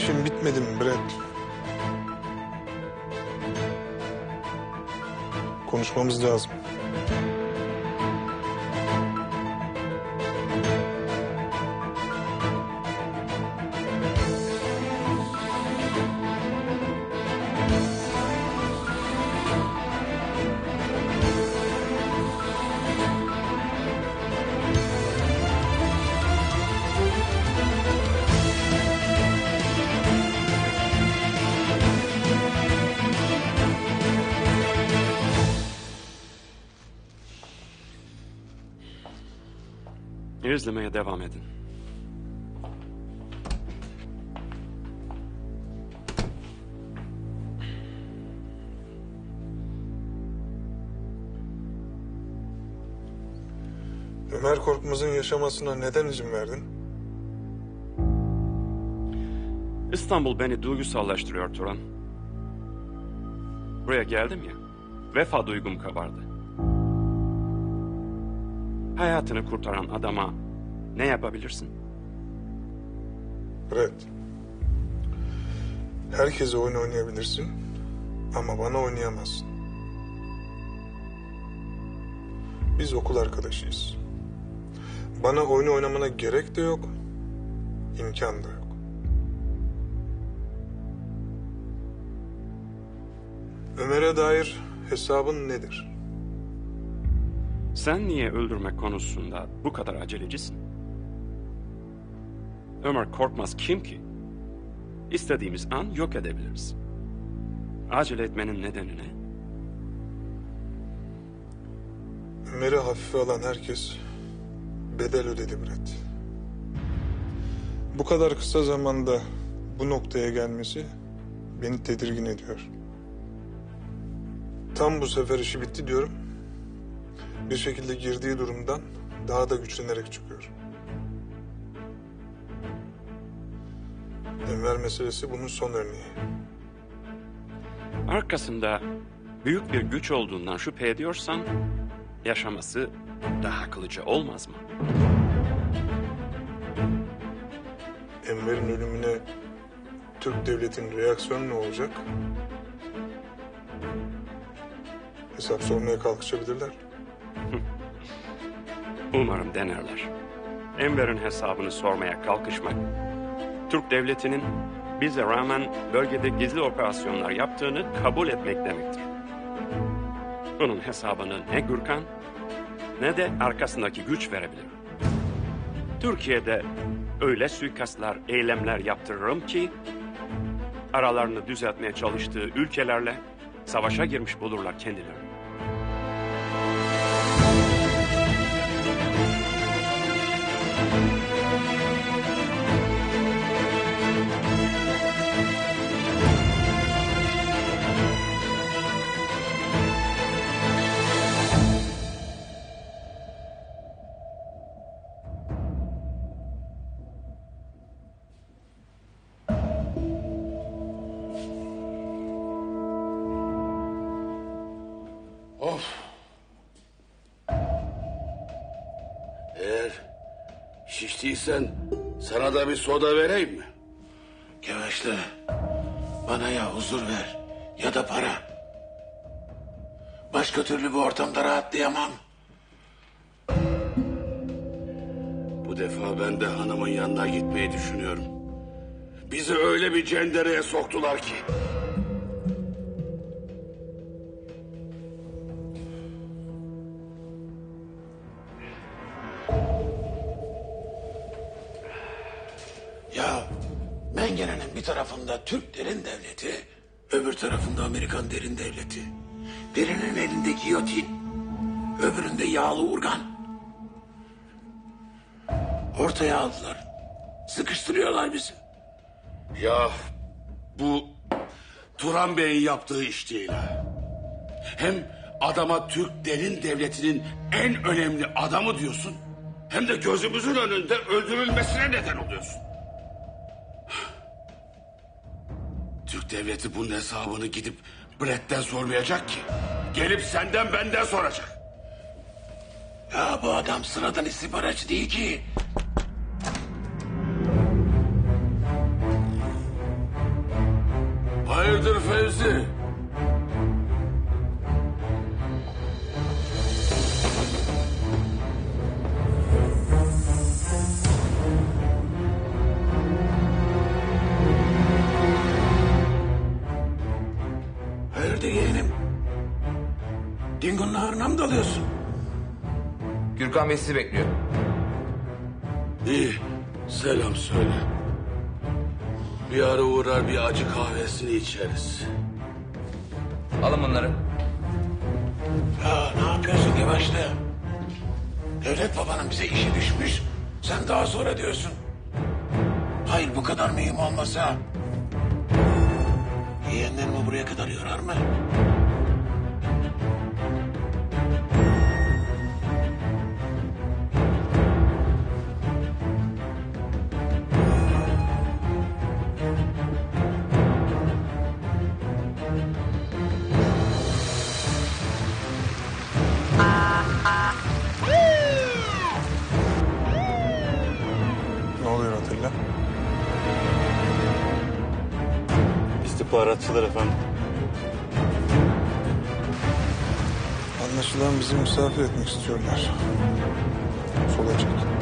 İşim bitmedi mi Brett? Konuşmamız lazım. İzlemeye devam edin. Ömer Korkmaz'ın yaşamasına neden izin verdin? İstanbul beni duygusallaştırıyor Turan. Buraya geldim ya, vefa duygum kabardı. Hayatını kurtaran adama ne yapabilirsin? Brett. Herkese oyun oynayabilirsin ama bana oynayamazsın. Biz okul arkadaşıyız. Bana oyunu oynamana gerek de yok, imkan da yok. Ömer'e dair hesabın nedir? Sen niye öldürmek konusunda bu kadar acelecisin? Ömer Korkmaz kim ki? İstediğimiz an yok edebiliriz. Acele etmenin nedeni ne? Ömer'i hafife alan herkes bedel ödedi Brett. Bu kadar kısa zamanda bu noktaya gelmesi beni tedirgin ediyor. Tam bu sefer işi bitti diyorum. Bir şekilde girdiği durumdan daha da güçlenerek çıkıyor. Enver meselesi bunun son örneği. Arkasında büyük bir güç olduğundan şüphe ediyorsan yaşaması daha akıllıca olmaz mı? Enver'in ölümüne Türk devletinin reaksiyonu ne olacak? Hesap sormaya kalkışabilirler. Umarım denerler. Enver'in hesabını sormaya kalkışmak, Türk devletinin bize rağmen bölgede gizli operasyonlar yaptığını kabul etmek demektir. Bunun hesabını ne Gürkan ne de arkasındaki güç verebilir. Türkiye'de öyle suikastlar, eylemler yaptırırım ki aralarını düzeltmeye çalıştığı ülkelerle savaşa girmiş bulurlar kendilerini. Şiştiysen sana da bir soda vereyim mi? Geveşle. Bana ya huzur ver ya da para. Başka türlü bu ortamda rahatlayamam. Bu defa ben de hanımın yanına gitmeyi düşünüyorum. Bizi öyle bir cendereye soktular ki. Mengene'nin bir tarafında Türk derin devleti, öbür tarafında Amerikan derin devleti. Birinin elinde giyotin, öbüründe yağlı urgan. Ortaya aldılar. Sıkıştırıyorlar bizi. Ya bu Turan Bey'in yaptığı iş değil. Hem adama Türk derin devletinin en önemli adamı diyorsun. Hem de gözümüzün önünde öldürülmesine neden oluyorsun. Devleti bunun hesabını gidip Brett'ten sormayacak ki. Gelip senden benden soracak. Ya bu adam sıradan istihbaratçı değil ki. Hayırdır Fevzi? Gürkan Bey sizi bekliyor. İyi, selam söyle. Bir ara uğrar bir acı kahvesini içeriz. Alın bunları. Ya ne yapıyorsun Gevaşlı? Devlet babanın bize işi düşmüş. Sen daha sonra diyorsun. Hayır bu kadar mühim olmasa... Yeğenlerimi buraya kadar yorar mı? İstihbaratçılar efendim. Anlaşılan bizi misafir etmek istiyorlar. Sola çek.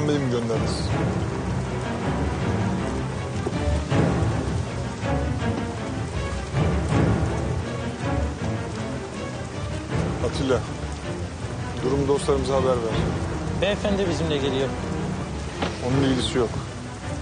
Gürkan Bey mi gönderdiniz? Atilla, durum dostlarımıza haber ver. Beyefendi bizimle geliyor. Onun ilgisi yok.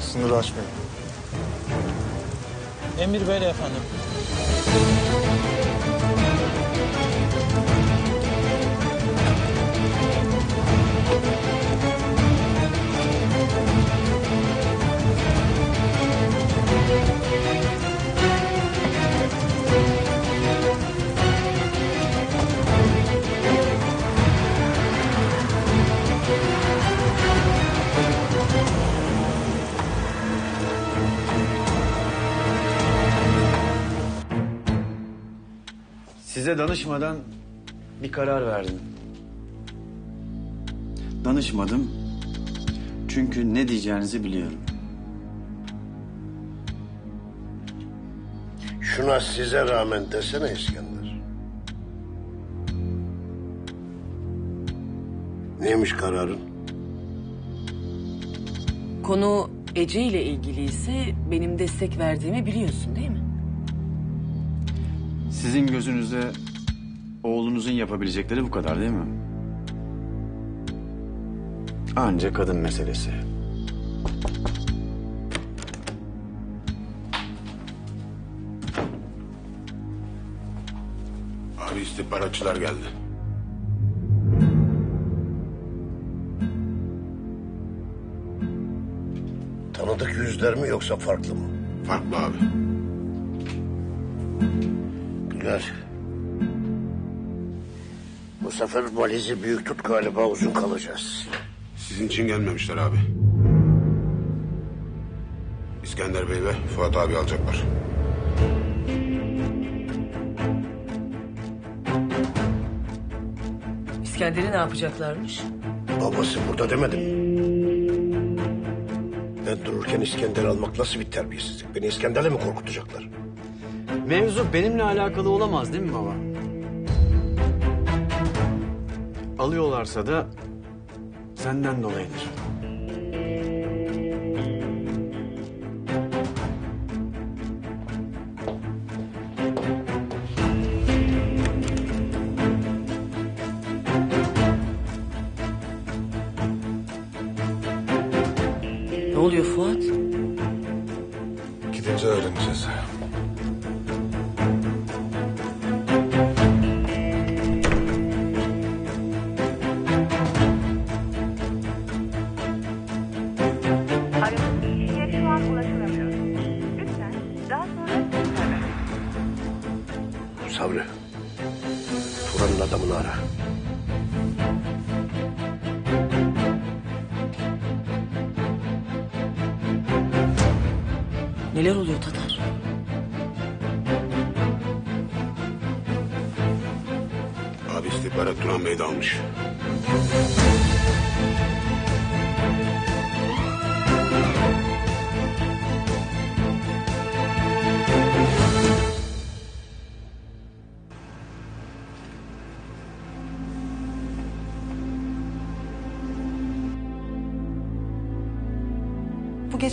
Sınırı aşmayın. Emir böyle efendim. Size danışmadan bir karar verdim. Danışmadım çünkü ne diyeceğinizi biliyorum. Şuna size rağmen desene İskender. Neymiş kararın? Konu Ece ile ilgili ise benim destek verdiğimi biliyorsun değil mi? Sizin gözünüzde oğlunuzun yapabilecekleri bu kadar değil mi? Anca kadın meselesi. Abi istihbaratçılar geldi. Tanıdık yüzler mi yoksa farklı mı? Farklı abi. Güler. Bu sefer valizi büyük tut galiba uzun kalacağız. Sizin için gelmemişler abi. İskender Bey ve Fuat abi alacaklar. İskender'i ne yapacaklarmış? Babası burada demedim. Ben dururken İskender almak nasıl bir terbiyesizlik? Beni İskender'le mi korkutacaklar? Mevzu benimle alakalı olamaz değil mi baba? Alıyorlarsa da senden dolayıdır. Ne oluyor Fuat? ulaşılamıyor. Lütfen daha sonra Sabri. Turan'ın adamını ara. Neler oluyor Tatar? Abi istihbarat Turan Bey'de almış.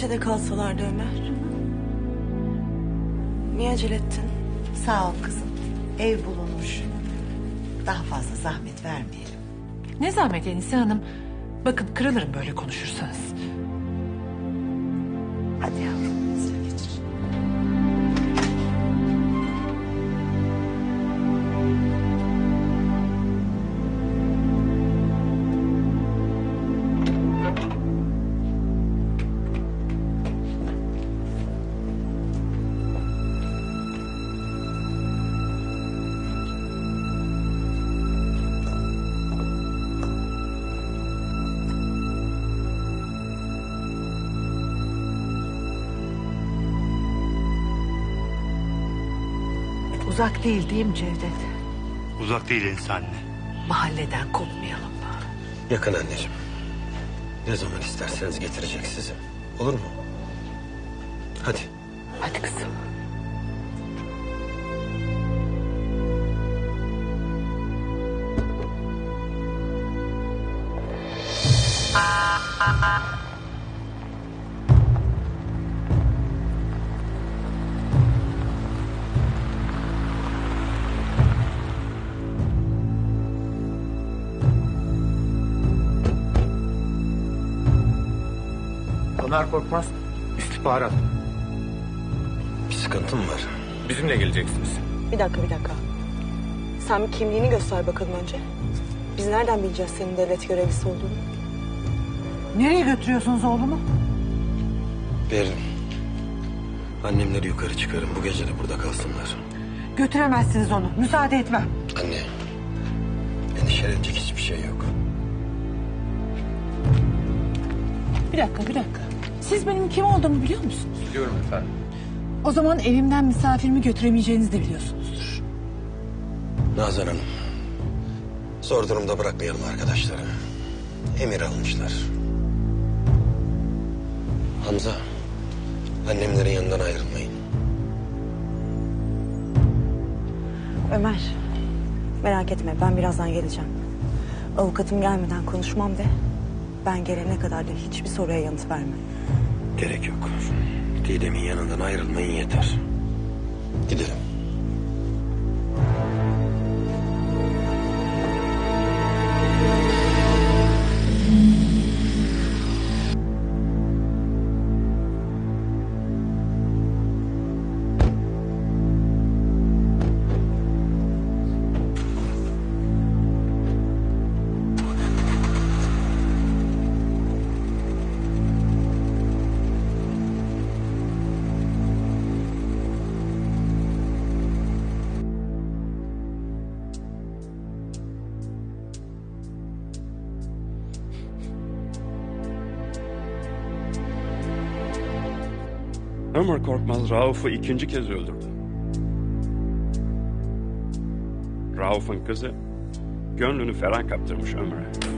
Gece de kalsalardı Ömer. Niye acele ettin? Sağ ol kızım. Ev bulunmuş. Daha fazla zahmet vermeyelim. Ne zahmet Enise Hanım. Bakın kırılırım böyle konuşursanız. Hadi yavrum Uzak değil değil mi Cevdet? Uzak değil insan anne. Mahalleden kopmayalım. Yakın anneciğim. Ne zaman isterseniz getirecek sizi. Olur mu? Hadi. Hadi kızım. Ömer Korkmaz. İstihbarat. Bir sıkıntım var. Bizimle geleceksiniz. Bir dakika bir dakika. Sen bir kimliğini göster bakalım önce. Biz nereden bileceğiz senin devlet görevlisi olduğunu? Nereye götürüyorsunuz oğlumu? Berin. Annemleri yukarı çıkarın. Bu gece de burada kalsınlar. Götüremezsiniz onu. Müsaade etmem. Anne. Endişelenecek hiçbir şey yok. Bir dakika bir dakika. Siz benim kim olduğumu biliyor musunuz? Biliyorum efendim. O zaman evimden misafirimi götüremeyeceğinizi de biliyorsunuzdur. Nazan Hanım. Zor durumda bırakmayalım arkadaşları. Emir almışlar. Hamza. Annemlerin yanından ayrılmayın. Ömer, merak etme ben birazdan geleceğim. Avukatım gelmeden konuşmam de. Ben gelene kadar da hiçbir soruya yanıt vermem. Gerek yok. Didem'in yanından ayrılmayın yeter. Gidelim. Ömer Korkmaz Rauf'u ikinci kez öldürdü. Rauf'un kızı gönlünü ferah kaptırmış Ömer'e.